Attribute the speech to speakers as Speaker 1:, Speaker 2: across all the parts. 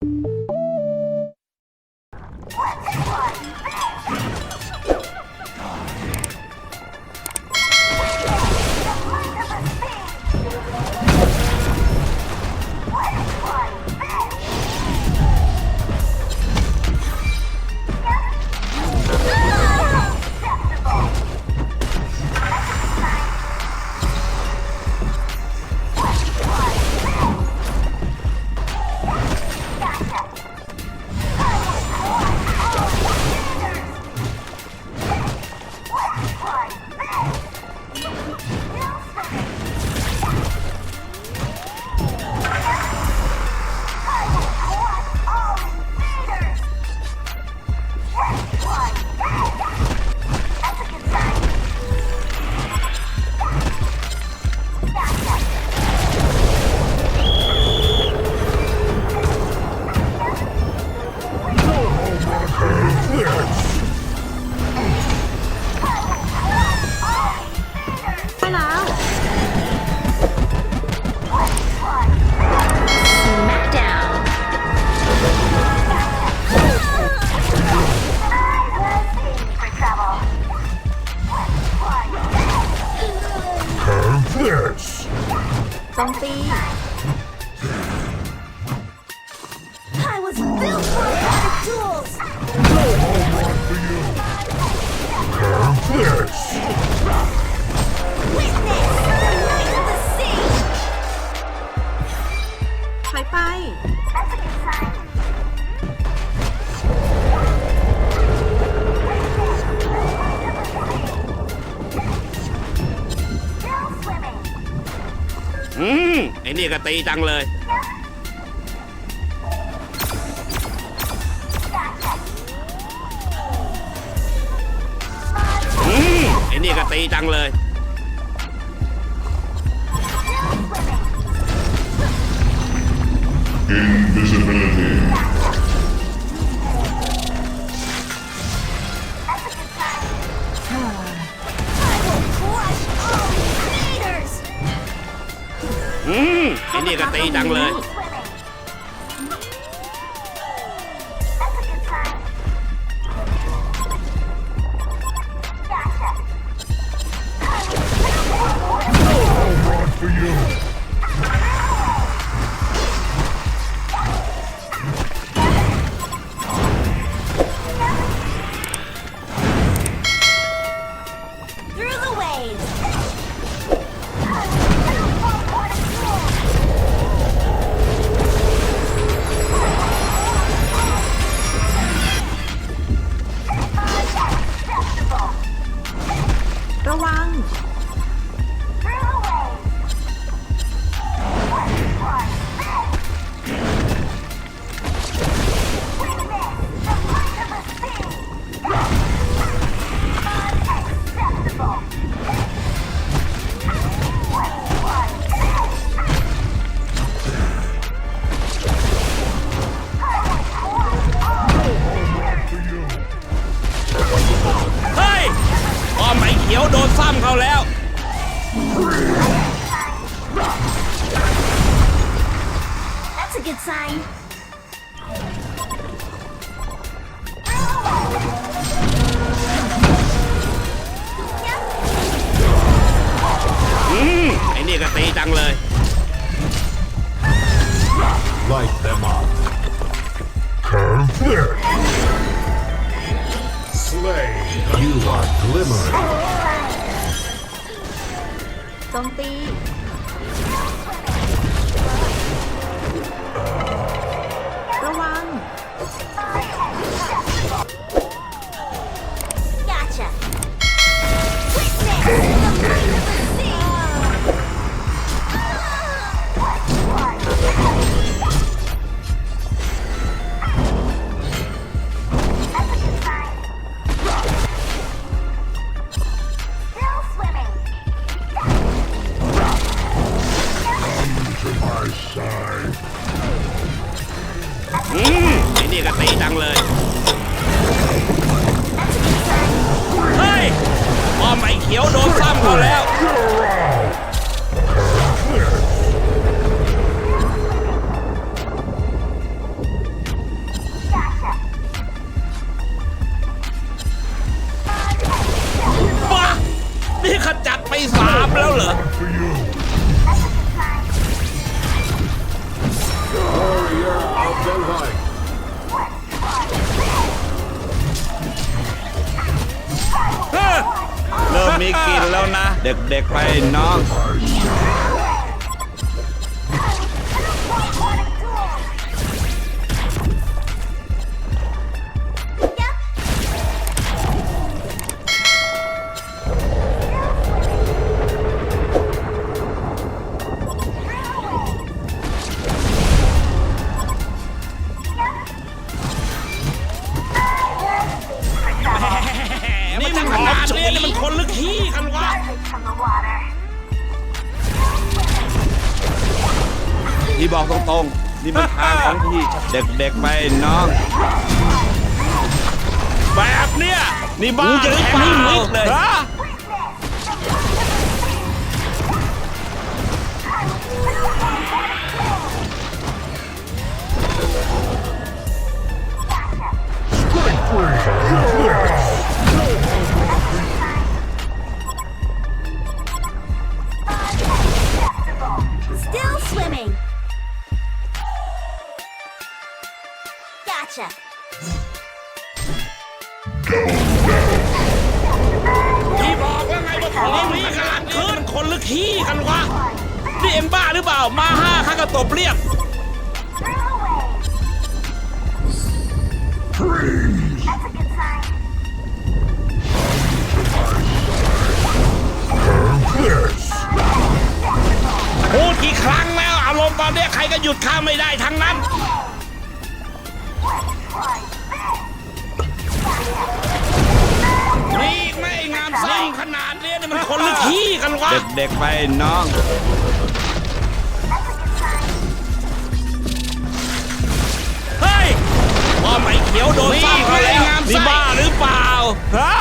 Speaker 1: ไอื
Speaker 2: มไอ้นี่ก็ตีจังเลย อืมไอ้นี่ก็ตีจังเลย
Speaker 3: Invisibility.
Speaker 2: นี่ก็ตีดังเลย ตีจังเลย
Speaker 3: Light them up. Have this! Slay! You are glimmering.
Speaker 1: โจมตี
Speaker 2: อืมไอ้นี่ก็ตีจังเลย เฮ้ยพอมไอ้เขียวโดนซ้ำเขาแล้ว มมีกินแล้วนะ เด็กๆไปน้อง ตรงๆ นี่มันทางของพี่ เด็กๆไปน้อง แบบเนี้ยนี่บ้าจะแข็งให้มิดเลย
Speaker 4: Still
Speaker 2: บเรียบ พูดกี่ครั้งแล้วอารมณ์ตอนเนี้ยใครก็หยุดข้าไม่ได้ทั้งนั้น นี่ไม่งามไส้ขนาดเนี้ยนี่มันคนลึกขี้กันวะ เด็กๆไปน้อง นี่บ้าหรือเปล่าฮะ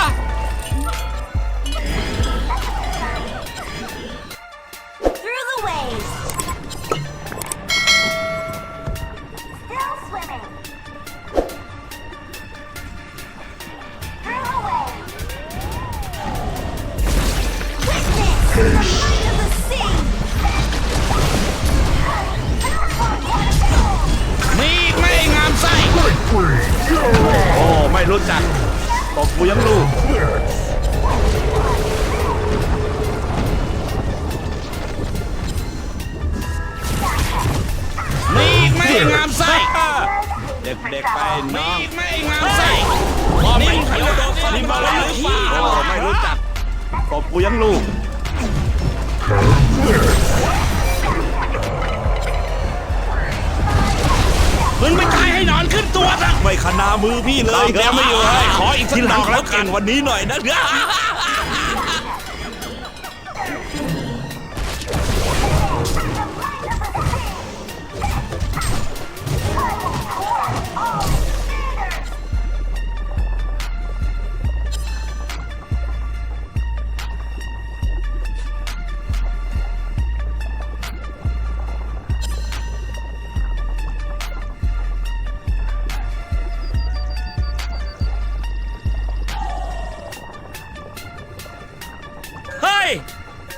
Speaker 2: มึงไม่ตายให้หนอนขึ้นตัวซะไม่ขนามือพี่เลยแกไม่อยู่ให้ขออีกสักดอกแล้วกันวันนี้หน่อยนะ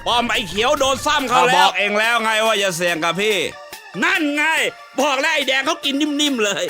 Speaker 2: ป้อมไอ้เขียวโดนซ้ำเขาแล้วบอกเองแล้วไงว่าอย่าเสี่ยงกับพี่ นั่นไง บอกแล้วไอ้แดงเขากินนิ่มๆเลย